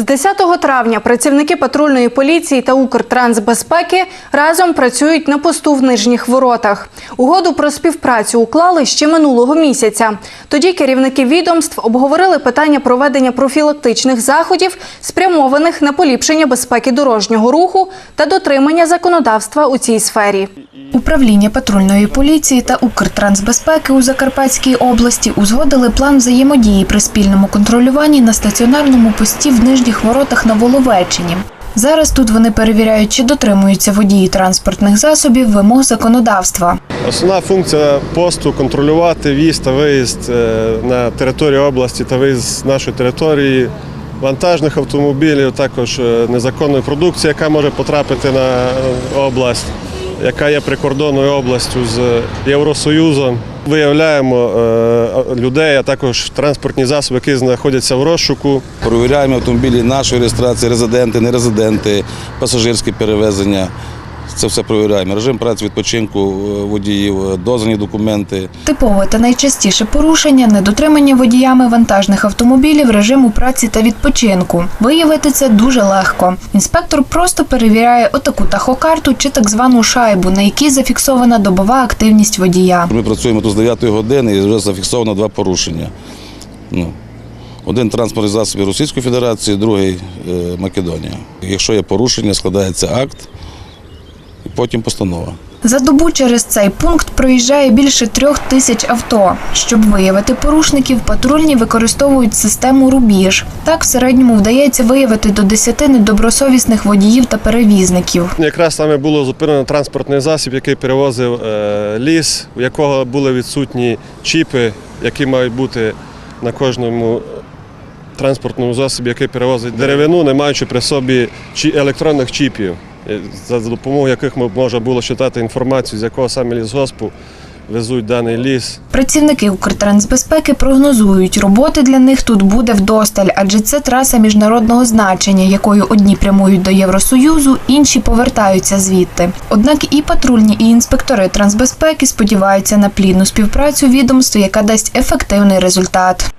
З 10 травня працівники патрульної поліції та Укртрансбезпеки разом працюють на посту в нижніх воротах. Угоду про співпрацю уклали ще минулого місяця. Тоді керівники відомств обговорили питання проведення профілактичних заходів, спрямованих на поліпшення безпеки дорожнього руху та дотримання законодавства у цій сфері. Управління патрульної поліції та Укртрансбезпеки у Закарпатській області узгодили план взаємодії при спільному контролюванні на стаціонарному пості в нижніх воротах на Воловеччині. Зараз тут вони перевіряють, чи дотримуються водії транспортних засобів вимог законодавства. Основна функція посту контролювати в'їзд та виїзд е, на територію області та виїзд з нашої території вантажних автомобілів, також е, незаконної продукції, яка може потрапити на е, область, яка є прикордонною областю з Євросоюзом. Виявляємо е, людей, а також транспортні засоби, які знаходяться в розшуку. Провіряємо автомобілі нашої реєстрації, резиденти, нерезиденти, пасажирські перевезення. Це все провіряємо. Режим праці відпочинку е, водіїв, е, дозвані документи. Типове та найчастіше порушення недотримання водіями вантажних автомобілів режиму праці та відпочинку. Виявити це дуже легко. Інспектор просто перевіряє отаку тахокарту чи так звану шайбу, на якій зафіксована добова активність водія. Ми працюємо тут з 9 години і вже зафіксовано два порушення. Ну, один транспортний засіб Російської Федерації, другий е, Македонія. Якщо є порушення, складається акт потім постанова. За добу через цей пункт проїжджає більше трьох тисяч авто. Щоб виявити порушників, патрульні використовують систему рубіж. Так в середньому вдається виявити до 10 недобросовісних водіїв та перевізників. Якраз саме було зупинено транспортний засіб, який перевозив е, ліс, у якого були відсутні чіпи, які мають бути на кожному транспортному засобі, який перевозить деревину, не маючи при собі електронних чіпів, е, за допомогою яких ми можна було читати інформацію, з якого саме лісгоспу везуть даний ліс. Працівники Укртрансбезпеки прогнозують, роботи для них тут буде вдосталь, адже це траса міжнародного значення, якою одні прямують до Євросоюзу, інші повертаються звідти. Однак і патрульні, і інспектори трансбезпеки сподіваються на плідну співпрацю відомств, яка дасть ефективний результат.